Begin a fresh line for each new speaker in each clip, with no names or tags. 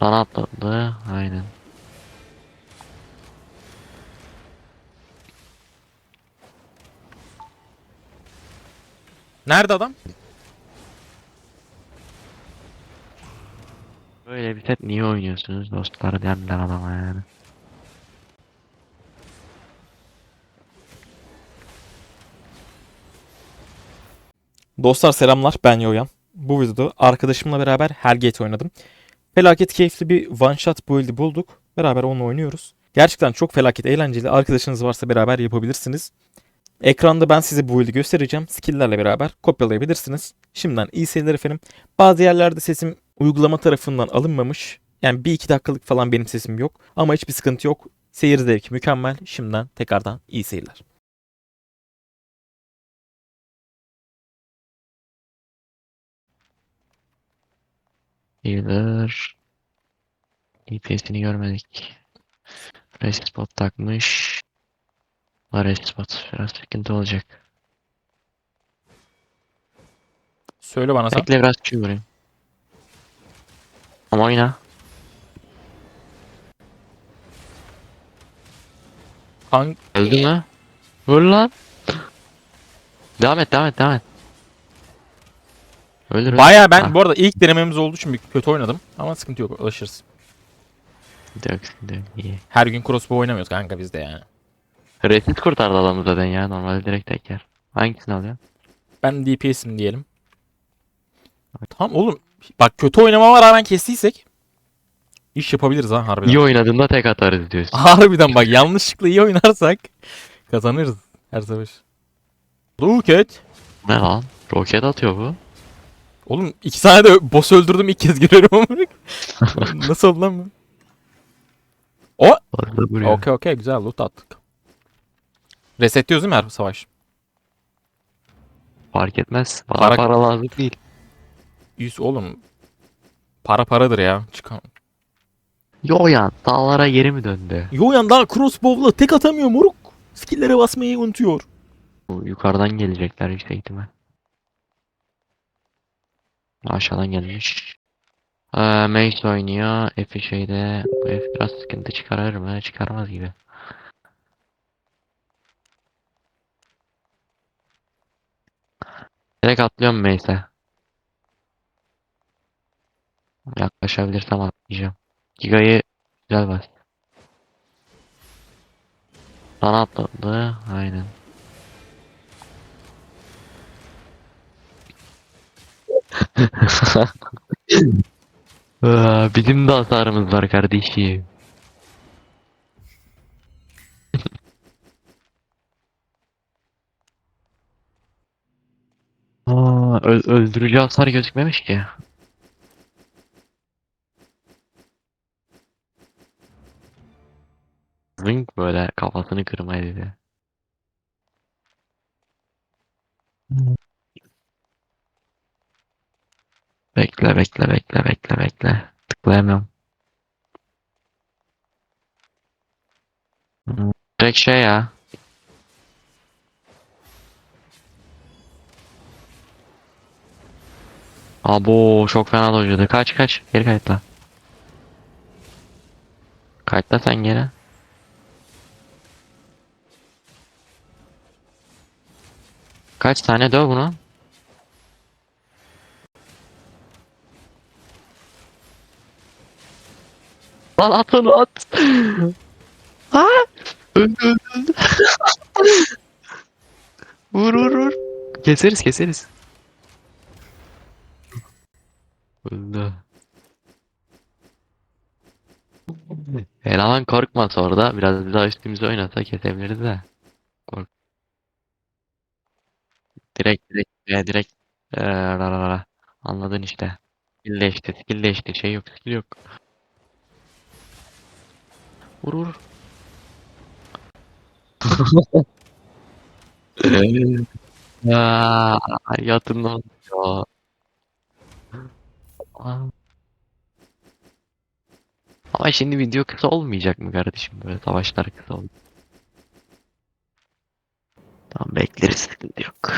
Sana atladı. Aynen.
Nerede adam?
Böyle bir set niye oynuyorsunuz dostlar derler adama yani.
Dostlar selamlar ben Yoyan. Bu videoda arkadaşımla beraber Hellgate oynadım. Felaket keyifli bir one shot build'i bulduk. Beraber onunla oynuyoruz. Gerçekten çok felaket eğlenceli. Arkadaşınız varsa beraber yapabilirsiniz. Ekranda ben size bu build'i göstereceğim. Skill'lerle beraber kopyalayabilirsiniz. Şimdiden iyi seyirler efendim. Bazı yerlerde sesim uygulama tarafından alınmamış. Yani bir iki dakikalık falan benim sesim yok. Ama hiçbir sıkıntı yok. Seyir zevki mükemmel. Şimdiden tekrardan iyi seyirler.
Healer. DPS'ini görmedik. Fresh spot takmış. Var spot. Biraz sıkıntı olacak.
Söyle bana sen.
Bekle biraz Q vurayım. Ama oyna.
Hangi...
Öldü mü? Vur lan. Devam et devam et devam et. Öldür.
Baya ben
Ha,
bu arada ilk denememiz olduğu için bir kötü oynadım. Ama sıkıntı yok alışırız.
iyi.
Her gün crossbow oynamıyoruz kanka biz de yani.
Resit kurtardı adamı zaten ya. Normalde direkt teker. Hangisini alıyor?
Ben DPS'im diyelim. Tamam oğlum. Bak kötü oynamama rağmen kestiysek iş yapabiliriz ha harbiden.
İyi oynadığında tek atarız diyorsun.
Harbiden bak yanlışlıkla iyi oynarsak kazanırız her savaş. Roket.
Ne lan? Roket atıyor bu.
Oğlum iki tane de boss öldürdüm ilk kez görüyorum ama. Nasıl oldu lan bu? O. Okey okey güzel loot attık. Resetliyoruz değil mi her savaş?
Fark etmez. Bana
Para-
para, lazım değil.
100 oğlum. Para paradır ya. Çıkan.
Yo ya dağlara geri mi döndü?
Yoyan daha crossbow'la tek atamıyor moruk. Skill'lere basmayı unutuyor.
Bu yukarıdan gelecekler yüksek ihtimal. Aşağıdan gelmiş. Ee, Mace oynuyor. Efi şeyde. Bu F biraz sıkıntı çıkarır mı? Çıkarmaz gibi. Direkt atlıyorum Mace'e. Yaklaşabilirsem atlayacağım. Giga'yı güzel bas. Sana atladı. Aynen. Bizim de hasarımız var kardeşim. Aa, ö- öldürücü hasar gözükmemiş ki. Zınk böyle kafasını kırmaya dedi. Bekle bekle bekle bekle bekle. Tıklayamıyorum. Hmm, Direkt şey ya. Abo çok fena dojladı. Kaç kaç. Geri kayıtla. Kayıtla sen geri. Kaç tane döv bunu? Lan at onu at. Ha? Öldü öldü öldü. vur vur vur. Keseriz keseriz. Öldü. Eleman korkmasa orada biraz daha üstümüze oynasa kesebiliriz de. Kork. Direkt direkt e, direkt e, ra. Anladın işte. Skill değişti, skill değişti. Şey yok, skill yok. Vur vur. Ya yatın lan ya. Aa. Ama şimdi video kısa olmayacak mı kardeşim böyle savaşlar kısa oldu. Tamam bekleriz sıkıntı yok.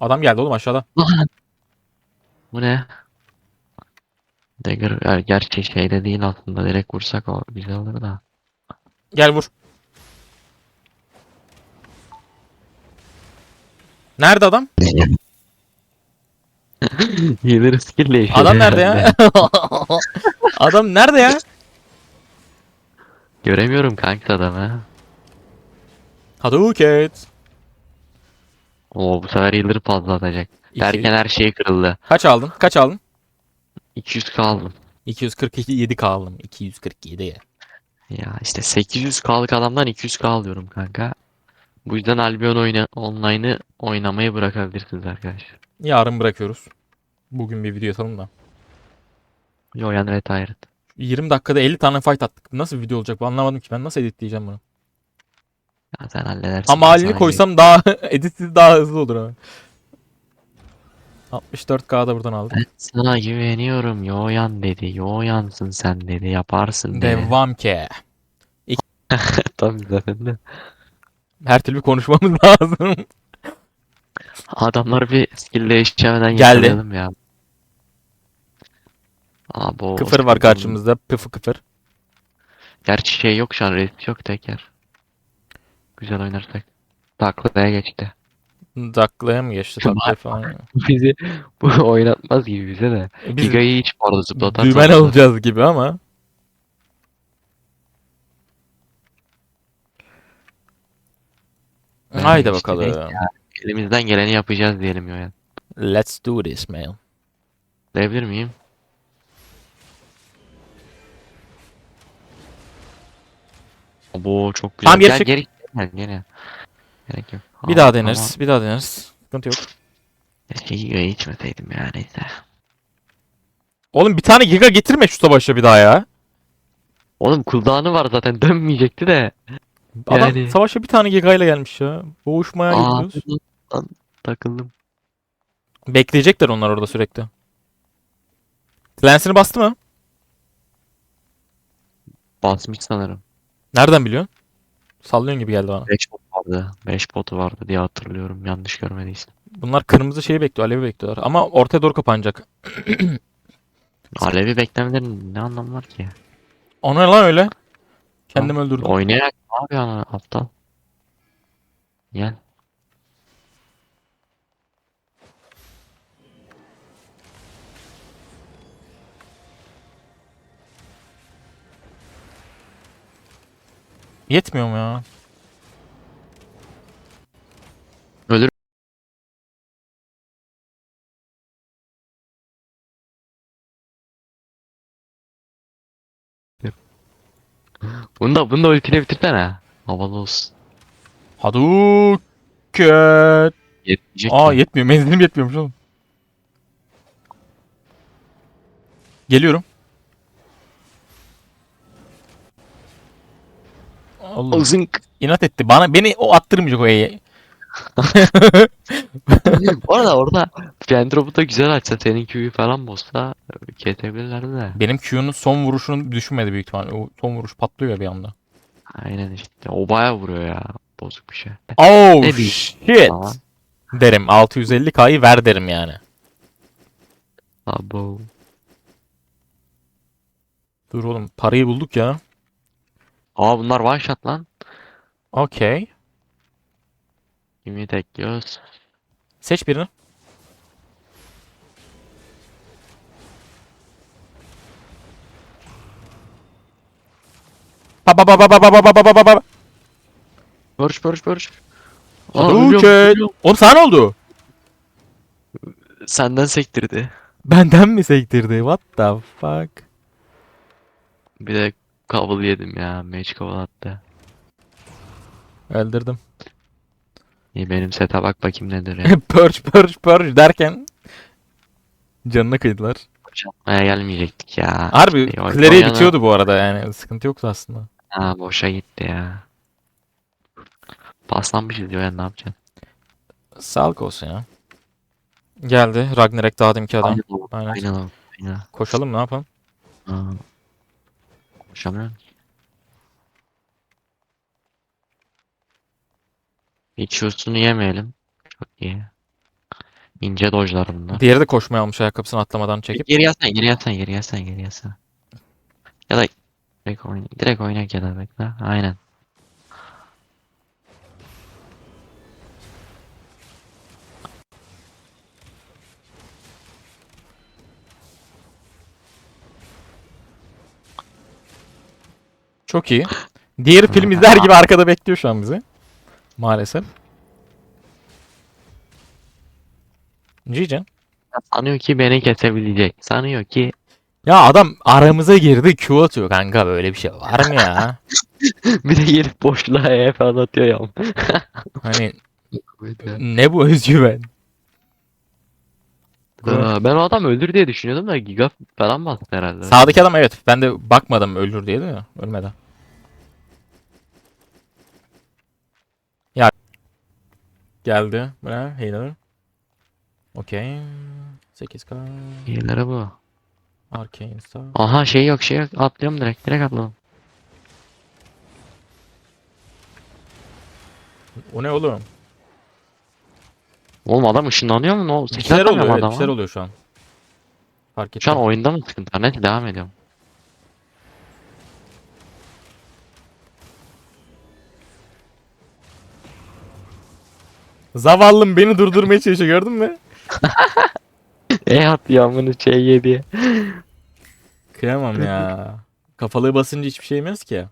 Adam geldi oğlum aşağıda.
Bu ne? Dagger er, gerçi şeyde değil aslında direkt vursak o güzel olur da.
Gel vur. Nerede adam?
Healer skill değişiyor.
Adam nerede ya? adam nerede ya?
Göremiyorum kanka adamı.
Hadouket.
Oo bu sefer healer fazla atacak.
İki.
Derken her şey kırıldı.
Kaç aldın? Kaç aldın?
200 kaldım.
247 kaldım. 247.
Ya işte 800 kalık adamdan 200 kal diyorum kanka. Bu yüzden Albion oyna online'ı oynamayı bırakabilirsiniz arkadaşlar.
Yarın bırakıyoruz. Bugün bir video atalım da.
Yoyan retired.
20 dakikada 50 tane fight attık. Nasıl bir video olacak bu anlamadım ki. Ben nasıl editleyeceğim bunu?
Ya sen halledersin.
Ama halini koysam daha editsiz daha hızlı olur ha. 64K'da buradan aldık.
Ben sana güveniyorum. Yoyan dedi. Yoyansın sen dedi. Yaparsın dedi.
Devam ki.
Tabii zaten de.
Her türlü konuşmamız lazım.
Adamlar bir skill değiştirmeden
Geldi.
yakalayalım ya. Aa, bu
Kıfır var karşımızda. Pıfı kıfır.
Gerçi şey yok şu an. Res yok teker. Güzel oynarsak. Taklaya geçti.
Daklaya mı geçti?
Tamam.
Taklaya falan.
Bizi bu oynatmaz gibi bize de.
Biz
Giga'yı hiç bu arada zıplatar.
dümen alacağız gibi ama. Haydi
işte
bakalım.
neyse ya. Elimizden geleni yapacağız diyelim Yoyan.
Let's do this man.
Diyebilir miyim? Bu çok güzel.
Geri
Gel geri gel geri. Gerek yok.
Bir daha deneriz. Bir daha deneriz. Sıkıntı yok.
Keşke Giga'yı içmeseydim ya neyse.
Oğlum bir tane giga getirme şu savaşa bir daha ya.
Oğlum cooldown'ı var zaten dönmeyecekti de.
Adam
Yani-
savaşa bir tane giga ile gelmiş ya. Boğuşmaya
Aa
gidiyoruz.
lan, takıldım.
Bekleyecekler onlar orada sürekli. Lensini bastı mı?
Basmış sanırım.
Nereden biliyorsun? Sallıyorsun gibi geldi bana.
5 bot vardı. 5 botu vardı diye hatırlıyorum. Yanlış görmediysem.
Bunlar kırmızı şeyi bekliyor, alevi bekliyorlar. Ama ortaya doğru kapanacak.
Alevi beklemelerin ne anlamı var ki?
O ne lan öyle? Kendim öldürdüm.
Oynayarak ne yapıyorsun aptal? Gel.
Yetmiyor mu ya?
Bunu da, bunu da ultiyle bitirsene. Havalı olsun.
Hadouken.
Yetmeyecek
Aa
mi?
yetmiyor. Menzilim yetmiyormuş oğlum. Geliyorum. Allah.
Zınk.
İnat etti. Bana beni o attırmayacak o E'ye.
Orada orada Fendrop'u da güzel açsa senin Q'yu falan bozsa kesebilirlerdi de.
Benim Q'nun son vuruşunu düşünmedi büyük ihtimal. O son vuruş patlıyor bir anda.
Aynen işte. O baya vuruyor ya. Bozuk bir şey.
Oh
Ne
shit. Derim 650k'yı ver derim yani.
Abo.
Dur oğlum parayı bulduk ya.
Aa bunlar one shot lan.
Okey.
Kimi tekliyoruz.
Seç birini. Ba ba ba ba ba ba ba ba ba ba ba.
Barış barış barış. Aa,
Hadouken.
ölüyorum.
Oğlum sana ne oldu?
Senden sektirdi.
Benden mi sektirdi? What the fuck?
Bir de kabul yedim ya. Mage kabul attı.
Öldürdüm.
İyi benim sete bak bakayım nedir ya.
purge purge purge derken canına kıydılar.
Yapmaya gelmeyecektik ya.
Harbi Clary'e
Oyana-
bitiyordu bu arada yani sıkıntı yoktu aslında.
Ha boşa gitti ya. Paslanmışız diyor ya ne yapacaksın?
Sağlık olsun ya. Geldi Ragnarok daha demki adam.
Aynen.
Aynen.
Aynen. Aynen.
Koşalım ne yapalım?
Aa. Koşamıyorum. Hiç şusunu yemeyelim. Çok iyi. İnce dojlar bunlar.
Diğeri de koşmaya almış ayakkabısını atlamadan çekip.
Geri yatsan, geri yatsan, geri yatsan, geri yatsan. Ya da direkt oyna, direkt ya da bekle. Aynen.
Çok iyi. Diğeri film izler gibi arkada bekliyor şu an bizi. Maalesef. Cican.
Sanıyor ki beni kesebilecek. Sanıyor ki
Ya adam aramıza girdi Q atıyor kanka böyle bir şey var mı ya?
bir de gelip boşluğa EF anlatıyor ya.
Hani ne bu özgüven?
Aa, ben o adam öldür diye düşünüyordum da giga falan bastı herhalde.
Sağdaki adam evet ben de bakmadım ölür diye de ölmedi. Ya geldi. Bu ne? Healer. Okey. 8k.
İyileri bu.
Arcane Star.
Aha şey yok şey yok. Atlıyorum direkt. Direkt atladım.
O ne oğlum?
Oğlum adam ışınlanıyor mu? Ne oldu?
Bir şeyler oluyor evet bir
adama?
şeyler oluyor şu an. Fark ettim.
Şu an oyunda mı sıkıntı var? Neyse devam ediyorum.
Zavallım beni durdurmaya çalışıyor gördün mü?
E at yağmını şey yedi.
Kıyamam ya. Kafalığı basınca hiçbir şey yemez ki.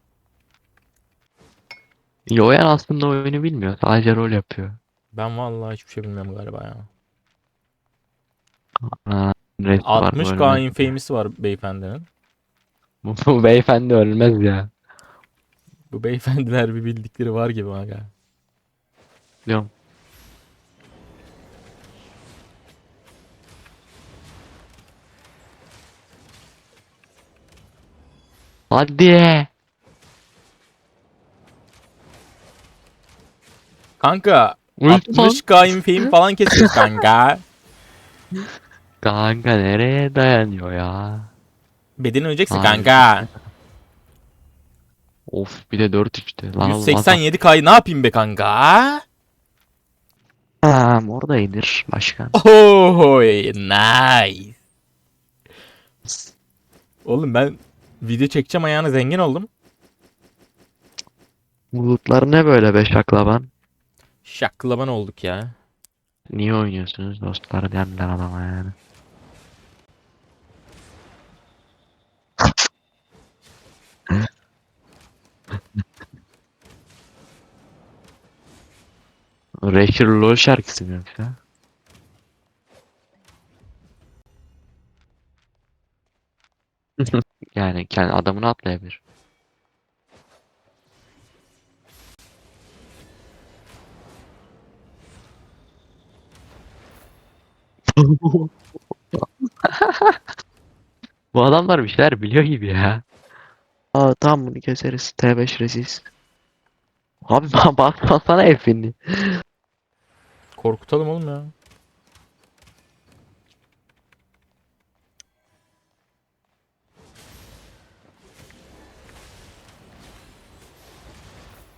Yoyan aslında oyunu bilmiyor. Sadece rol yapıyor.
Ben vallahi hiçbir şey bilmiyorum galiba ya.
Rest var, bu
60k
ölmez.
infame'isi var beyefendinin.
Bu, bu beyefendi ölmez ya.
Bu beyefendiler bir bildikleri var gibi aga.
Biliyorum. Hadi.
Kanka
lan.
60k infame falan kesiyor kanka.
Kanka nereye dayanıyor ya?
Bedeni öleceksin kanka.
Of bir de 4-3'tü. Lan
187k'yı ne yapayım be kanka?
Tamam orada iyidir başkan.
Oh nice. Oğlum ben video çekeceğim ayağına zengin oldum.
Bulutlar ne böyle be şaklaban?
Şaklaban olduk ya.
Niye oynuyorsunuz dostlar derler adama yani. Rasher LoL şarkısı mı yoksa? Yani kendi adamını atlayabilir. Bu adamlar bir şeyler biliyor gibi ya. Aa tamam bunu keseriz. T5 resist. Abi ba- basmasana F'ini.
Korkutalım oğlum ya.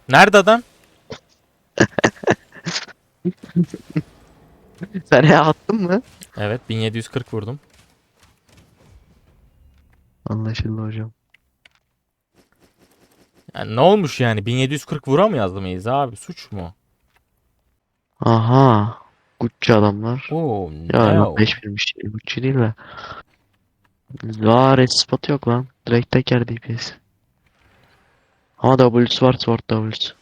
Nerede adam?
Sen E attın mı?
Evet 1740 vurdum.
Anlaşıldı hocam.
Yani ne olmuş yani 1740 vuramıyoruz mıyız abi suç mu?
Aha. Gucci adamlar.
Oo
Ya
ne
yok
o?
5000'miş. Gucci değil de. Red spot yok lan. Direkt teker DPS. Ama W'su var sword W'su.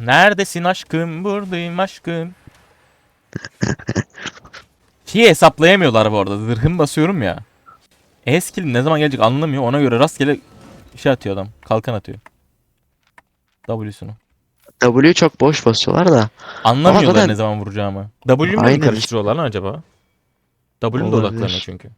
Neredesin aşkım? Buradayım aşkım. Şeyi hesaplayamıyorlar bu arada. Zırhım basıyorum ya. E-skill ne zaman gelecek anlamıyor. Ona göre rastgele şey atıyor adam. Kalkan atıyor. W'sunu.
W çok boş basıyorlar da.
Anlamıyorlar
zaten-
ne zaman vuracağımı. W'yu mu karıştırıyorlar lan acaba? W'nin de odaklanıyor çünkü.